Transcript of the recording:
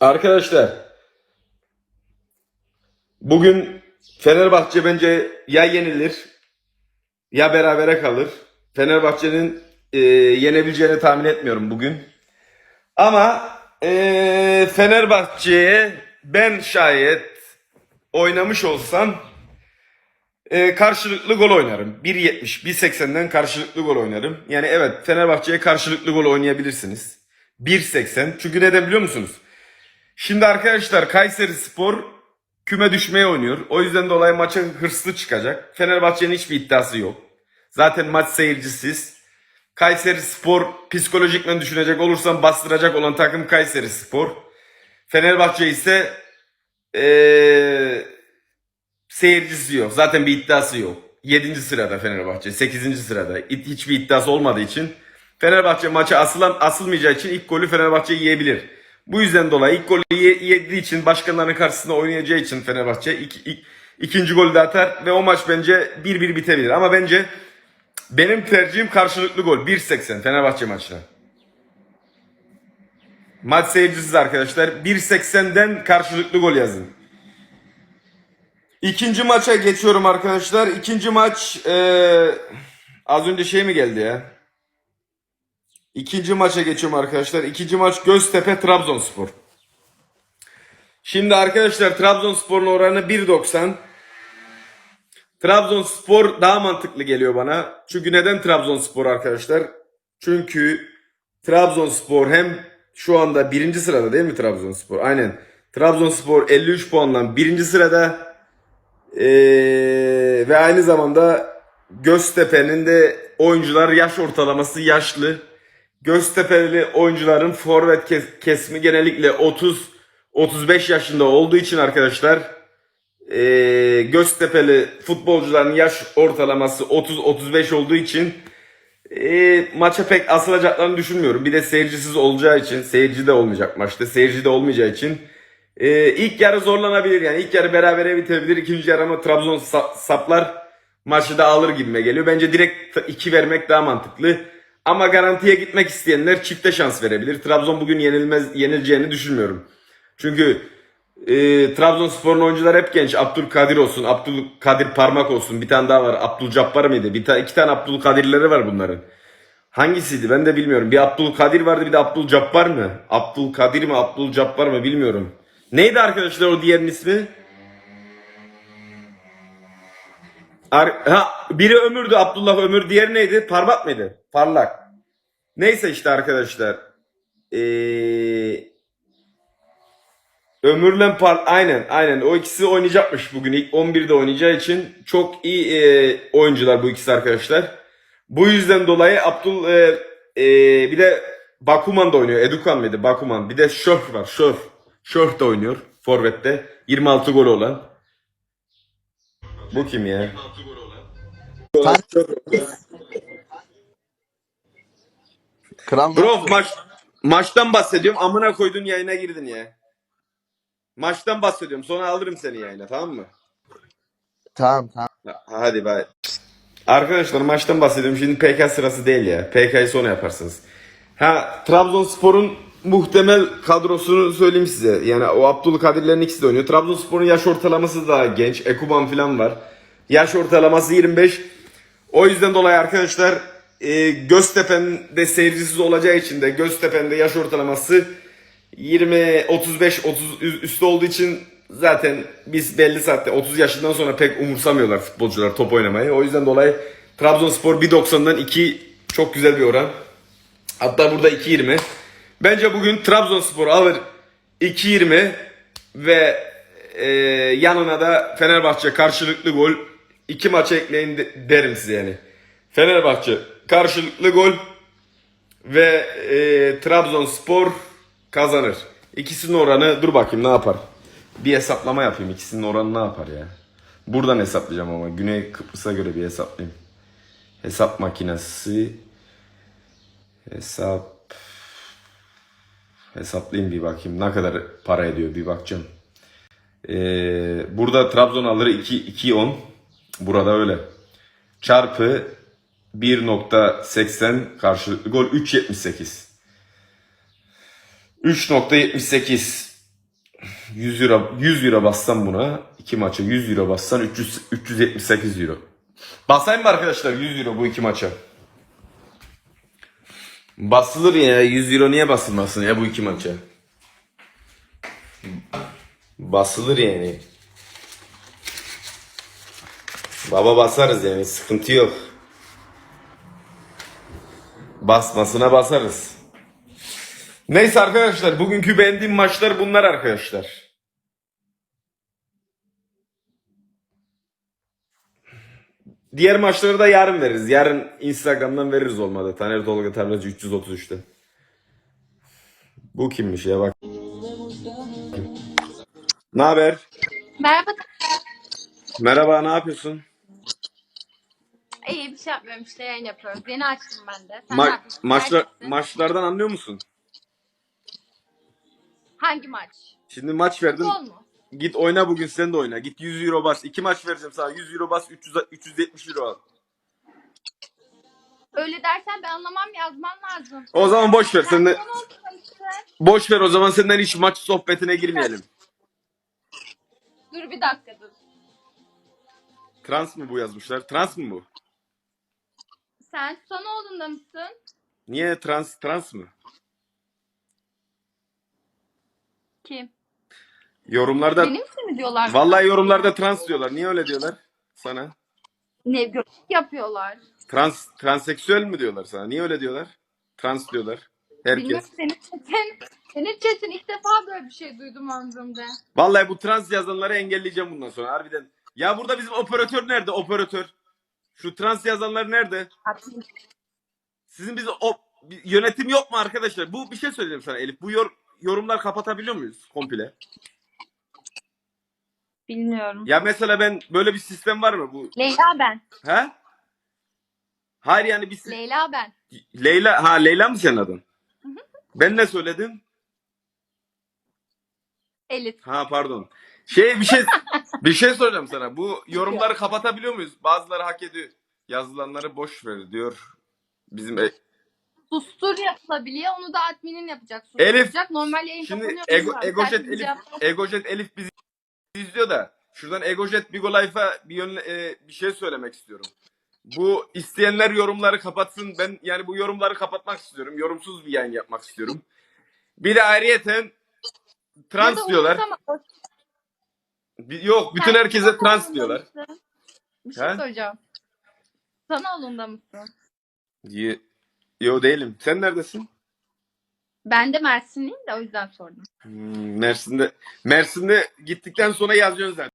Arkadaşlar bugün Fenerbahçe bence ya yenilir ya berabere kalır. Fenerbahçe'nin e, yenebileceğini tahmin etmiyorum bugün. Ama e, Fenerbahçe'ye ben şayet oynamış olsam e, karşılıklı gol oynarım. 1.70, 1.80'den karşılıklı gol oynarım. Yani evet Fenerbahçe'ye karşılıklı gol oynayabilirsiniz. 1.80. Çünkü neden biliyor musunuz? Şimdi arkadaşlar Kayseri Spor küme düşmeye oynuyor. O yüzden dolayı maça hırslı çıkacak. Fenerbahçe'nin hiçbir iddiası yok. Zaten maç seyircisiz. Kayseri Spor psikolojikmen düşünecek olursam bastıracak olan takım Kayseri Spor. Fenerbahçe ise eee seyircisi yok. Zaten bir iddiası yok. 7. sırada Fenerbahçe. 8. sırada. Hiç- Hiçbir iddiası olmadığı için Fenerbahçe maça asılan, asılmayacağı için ilk golü Fenerbahçe yiyebilir. Bu yüzden dolayı ilk golü ye- yediği için başkanların karşısında oynayacağı için Fenerbahçe ik- ik- ikinci golü de atar ve o maç bence 1-1 bitebilir. Ama bence benim tercihim karşılıklı gol. 1.80 Fenerbahçe maçına. Maç seyircisiz arkadaşlar. 1.80'den karşılıklı gol yazın. İkinci maça geçiyorum arkadaşlar. İkinci maç eee, az önce şey mi geldi ya? İkinci maça geçiyorum arkadaşlar. İkinci maç Göztepe Trabzonspor. Şimdi arkadaşlar Trabzonspor'un oranı 1.90. Trabzonspor daha mantıklı geliyor bana. Çünkü neden Trabzonspor arkadaşlar? Çünkü Trabzonspor hem şu anda birinci sırada değil mi Trabzonspor? Aynen. Trabzonspor 53 puanla birinci sırada. Ee, ve aynı zamanda Göztepe'nin de oyuncular yaş ortalaması yaşlı. Göztepe'li oyuncuların forvet kes- kesimi genellikle 30 35 yaşında olduğu için arkadaşlar ee, Göztepe'li futbolcuların yaş ortalaması 30-35 olduğu için ee, maça pek asılacaklarını düşünmüyorum. Bir de seyircisiz olacağı için, seyirci de olmayacak maçta, seyirci de olmayacağı için ee, ilk yarı zorlanabilir yani. ilk yarı berabere bitebilir. İkinci yarı ama Trabzon sa- saplar maçı da alır gibime geliyor. Bence direkt 2 vermek daha mantıklı. Ama garantiye gitmek isteyenler çifte şans verebilir. Trabzon bugün yenilmez yenileceğini düşünmüyorum. Çünkü e, Trabzonspor'un oyuncular hep genç. Abdülkadir olsun, Abdülkadir Parmak olsun. Bir tane daha var. Abdülcabbar mıydı? Bir tane iki tane Abdülkadirleri var bunların. Hangisiydi ben de bilmiyorum. Bir Abdülkadir vardı bir de Abdülcabbar mı? Abdülkadir mi Abdülcabbar mı bilmiyorum. Neydi arkadaşlar o diğerinin ismi? Ar- ha, biri Ömür'dü Abdullah Ömür. Diğeri neydi? Parmak mıydı? Parlak. Neyse işte arkadaşlar. Ee, Ömür'le Par aynen aynen o ikisi oynayacakmış bugün ilk 11'de oynayacağı için çok iyi e, oyuncular bu ikisi arkadaşlar. Bu yüzden dolayı Abdul e, e, bir de Bakuman da oynuyor. Edukan mıydı? Bakuman. Bir de Şöf var. Şöf. Şöf de oynuyor. Forvet'te. 26 golü olan. Bu kim ya? Kral Bro maç maçtan bahsediyorum. Amına koydun yayına girdin ya. Maçtan bahsediyorum. Sonra alırım seni yayına tamam mı? Tamam tamam. Ha- Hadi bay. Arkadaşlar maçtan bahsediyorum. Şimdi PK sırası değil ya. PK'yı sonra yaparsınız. Ha Trabzonspor'un muhtemel kadrosunu söyleyeyim size. Yani o Abdülkadirlerin ikisi de oynuyor. Trabzonspor'un yaş ortalaması daha genç. Ekuban falan var. Yaş ortalaması 25. O yüzden dolayı arkadaşlar e, Göztepe'nin de seyircisiz olacağı için de Göztepe'nin de yaş ortalaması 20 35 30 ü- üstü olduğu için zaten biz belli saatte 30 yaşından sonra pek umursamıyorlar futbolcular top oynamayı. O yüzden dolayı Trabzonspor 1.90'dan 2 çok güzel bir oran. Hatta burada 2.20. Bence bugün Trabzonspor alır 2.20 ve e, yanına da Fenerbahçe karşılıklı gol iki maça ekleyin de- derim size yani. Fenerbahçe karşılıklı gol ve e, Trabzonspor kazanır. İkisinin oranı dur bakayım ne yapar. Bir hesaplama yapayım ikisinin oranı ne yapar ya. Buradan hesaplayacağım ama Güney Kıbrıs'a göre bir hesaplayayım. Hesap makinesi hesap hesaplayayım bir bakayım ne kadar para ediyor bir bakacağım. Ee, burada Trabzon alır 2 2.10 burada öyle. Çarpı 1.80 karşılıklı gol 3.78. 3.78 100 euro 100 euro bassan buna iki maça 100 euro bassan 300 378 euro. Basayım mı arkadaşlar 100 euro bu iki maça? Basılır ya 100 euro niye basılmasın ya bu iki maça? Basılır yani. Baba basarız yani sıkıntı yok. Basmasına basarız. Neyse arkadaşlar bugünkü beğendiğim maçlar bunlar arkadaşlar. Diğer maçları da yarın veririz. Yarın Instagram'dan veririz olmadı. Taner Tolga Tarlacı 333'te. Bu kimmiş ya bak. Ne haber? Merhaba. Merhaba ne yapıyorsun? İyi bir şey yapmıyorum işte yayın yapıyoruz. Yeni açtım ben de. Sen Ma- ne yapıyorsun? maçlar Neredesin? maçlardan anlıyor musun? Hangi maç? Şimdi maç verdim. Futbol mu? Git oyna bugün sen de oyna. Git 100 euro bas. İki maç vereceğim sana. 100 euro bas 300, 370 euro al. Öyle dersen ben anlamam yazman lazım. O zaman boş ver. Sen de boş ver o zaman senden hiç maç sohbetine girmeyelim. Dur bir dakika dur. Trans mı bu yazmışlar? Trans mı bu? Sen Sanoğlu'nda mısın? Niye trans trans mı? Kim? Yorumlarda Benim için mi diyorlar? vallahi yorumlarda trans diyorlar. Niye öyle diyorlar sana? Ne gö- yapıyorlar? Trans transseksüel mi diyorlar sana? Niye öyle diyorlar? Trans diyorlar. Herkes. Bilmiyorum senin chatin. Senin chatin ilk defa böyle bir şey duydum ömrümde. Vallahi bu trans yazanları engelleyeceğim bundan sonra harbiden. Ya burada bizim operatör nerede? Operatör. Şu trans yazanlar nerede? Sizin bizim o bir yönetim yok mu arkadaşlar? Bu bir şey söyleyeceğim sana Elif. Bu yor- yorumlar kapatabiliyor muyuz komple? Bilmiyorum. Ya mesela ben böyle bir sistem var mı bu? Leyla ben. He? Hayır yani bir si- Leyla ben. Leyla ha Leyla mı senin adın? Ben ne söyledim? Elif. Ha pardon. Şey bir şey bir şey soracağım sana. Bu yorumları kapatabiliyor muyuz? Bazıları hak ediyor. Yazılanları boş ver diyor. Bizim e- Sustur yapılabiliyor. Onu da adminin yapacak. Elif, Susturacak. Normal yayın Şimdi kapanıyor. Ego. Egojet Elif Egojet Elif bizi izliyor da şuradan Egojet Bigo Life'a bir yön, e, bir şey söylemek istiyorum. Bu isteyenler yorumları kapatsın. Ben yani bu yorumları kapatmak istiyorum. Yorumsuz bir yayın yapmak istiyorum. Bir de ayrıyeten trans diyorlar. Bir- Yok bütün Sen herkese trans diyorlar. mısın? Bir şey He? soracağım. Sanoğlu'nda mısın? Ye- Yo değilim. Sen neredesin? Ben de Mersinliyim de o yüzden sordum. Hmm, Mersin'de Mersin'de gittikten sonra yazıyorsun zaten.